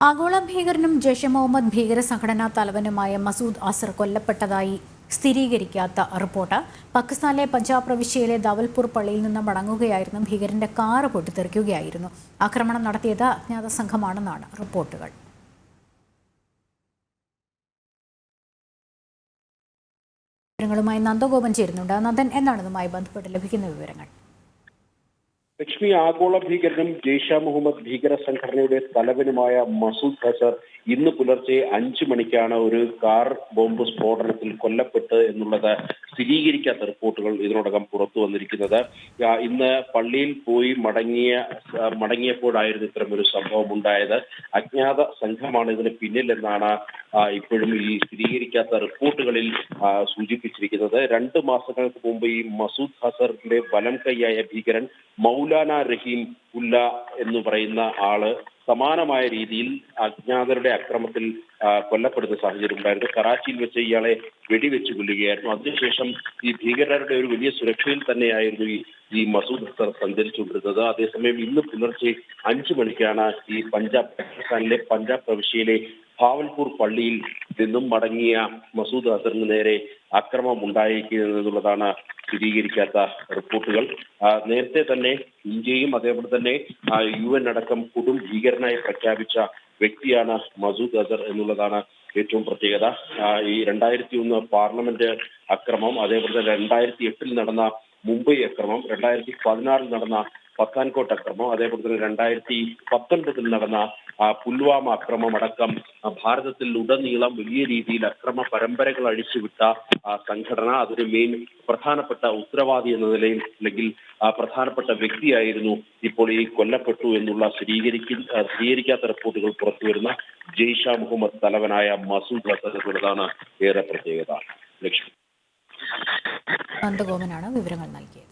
ആഗോള ഭീകരനും ജെയ്ഷെ മുഹമ്മദ് ഭീകര സംഘടനാ തലവനുമായ മസൂദ് അസർ കൊല്ലപ്പെട്ടതായി സ്ഥിരീകരിക്കാത്ത റിപ്പോർട്ട്. പാകിസ്ഥാനിലെ പഞ്ചാബ് പ്രവിശ്യയിലെ ദവൽപൂർ പള്ളിയിൽ നിന്ന് മടങ്ങുകയായിരുന്നു ഭീകരന്റെ കാറ് പൊട്ടിത്തെറിക്കുകയായിരുന്നു. ആക്രമണം നടത്തിയത് അജ്ഞാത സംഘമാണെന്നാണ് റിപ്പോർട്ടുകൾ. വിവരങ്ങളുമായി നന്ദഗോപൻ ചേരുന്നുണ്ട്. നന്ദൻ എന്നാണ് ഇതുമായി ബന്ധപ്പെട്ട് ലഭിക്കുന്ന വിവരങ്ങൾ? ലക്ഷ്മി ആഗോള ഭീകരനും ജെയ്ഷ മുഹമ്മദ് ഭീകര സംഘടനയുടെ തലവനുമായ മസൂദ് അസർ ഇന്ന് പുലർച്ചെ അഞ്ചു മണിക്കാണ് ഒരു കാർ ബോംബ് സ്ഫോടനത്തിൽ കൊല്ലപ്പെട്ട് എന്നുള്ളത് സ്ഥിരീകരിക്കാത്ത റിപ്പോർട്ടുകൾ ഇതിനോടകം പുറത്തു വന്നിരിക്കുന്നത്. ഇന്ന് പള്ളിയിൽ പോയി മടങ്ങിയ മടങ്ങിയപ്പോഴായിരുന്നു ഇത്തരമൊരു സംഭവം ഉണ്ടായത്. അജ്ഞാത സംഘമാണ് ഇതിന് പിന്നിലെന്നാണ് ഇപ്പോഴും ഈ സ്ഥിരീകരിക്കാത്ത റിപ്പോർട്ടുകളിൽ സൂചിപ്പിച്ചിരിക്കുന്നത്. രണ്ട് മാസങ്ങൾക്ക് മുമ്പ് ഈ മസൂദ് ഹസറിന്റെ വലം കൈയായ ഭീകരൻ മൗലാന റഹീം ഉല്ല എന്ന് പറയുന്ന ആൾ സമാനമായ രീതിയിൽ അജ്ഞാതരുടെ അക്രമത്തിൽ കൊല്ലപ്പെടുന്ന സാഹചര്യം ഉണ്ടായിരുന്നു. കറാച്ചിയിൽ വെച്ച് ഇയാളെ വെടിവെച്ച് കൊല്ലുകയായിരുന്നു. അതിനുശേഷം ഈ ഭീകരരുടെ ഒരു വലിയ സുരക്ഷയിൽ തന്നെയായിരുന്നു ഈ ഈ മസൂദ് അസർ സഞ്ചരിച്ചുകൊണ്ടിരുന്നത്. അതേസമയം ഇന്ന് പുലർച്ചെ അഞ്ചു മണിക്കാണ് ഈ പഞ്ചാബ് പാകിസ്ഥാനിലെ പഞ്ചാബ് പ്രവിശ്യയിലെ ഭാവൽപൂർ പള്ളിയിൽ നിന്നും മടങ്ങിയ മസൂദ് അസറിന് നേരെ അക്രമം ഉണ്ടായിരിക്കുന്നത് എന്നുള്ളതാണ് സ്ഥിരീകരിക്കാത്ത റിപ്പോർട്ടുകൾ. നേരത്തെ തന്നെ ഇന്ത്യയും അതേപോലെ തന്നെ യു എൻ അടക്കം കൊടും ഭീകരനായി പ്രഖ്യാപിച്ച വ്യക്തിയാണ് മസൂദ് അസർ എന്നുള്ളതാണ് ഏറ്റവും പ്രത്യേകത. ഈ രണ്ടായിരത്തി ഒന്ന് പാർലമെന്റ് അക്രമം അതേപോലെ തന്നെ രണ്ടായിരത്തി എട്ടിൽ നടന്ന മുംബൈ അക്രമം രണ്ടായിരത്തി പതിനാറിൽ നടന്ന പത്താൻകോട്ട് അക്രമം അതേപോലെ തന്നെ രണ്ടായിരത്തി പത്തൊൻപതിൽ നടന്ന പുൽവാമ അക്രമം അടക്കം ഭാരതത്തിൽ ഉടനീളം വലിയ രീതിയിൽ അക്രമ പരമ്പരകൾ അഴിച്ചുവിട്ട സംഘടന അതിന് മെയിൻ പ്രധാനപ്പെട്ട ഉത്തരവാദി എന്ന നിലയിൽ അല്ലെങ്കിൽ പ്രധാനപ്പെട്ട വ്യക്തിയായിരുന്നു ഇപ്പോൾ ഈ കൊല്ലപ്പെട്ടു എന്നുള്ള സ്ഥിരീകരിക്കുന്ന ആ, സ്ഥിരീകരിക്കാത്ത റിപ്പോർട്ടുകൾ പുറത്തുവരുന്ന ജെയ്ഷ മുഹമ്മദ് തലവനായ മസൂദ് അസർ എന്നുള്ളതാണ് ഏറെ പ്രത്യേകത. ലക്ഷ്മി. നന്ദഗോപനാണ് വിവരങ്ങൾ നൽകിയത്.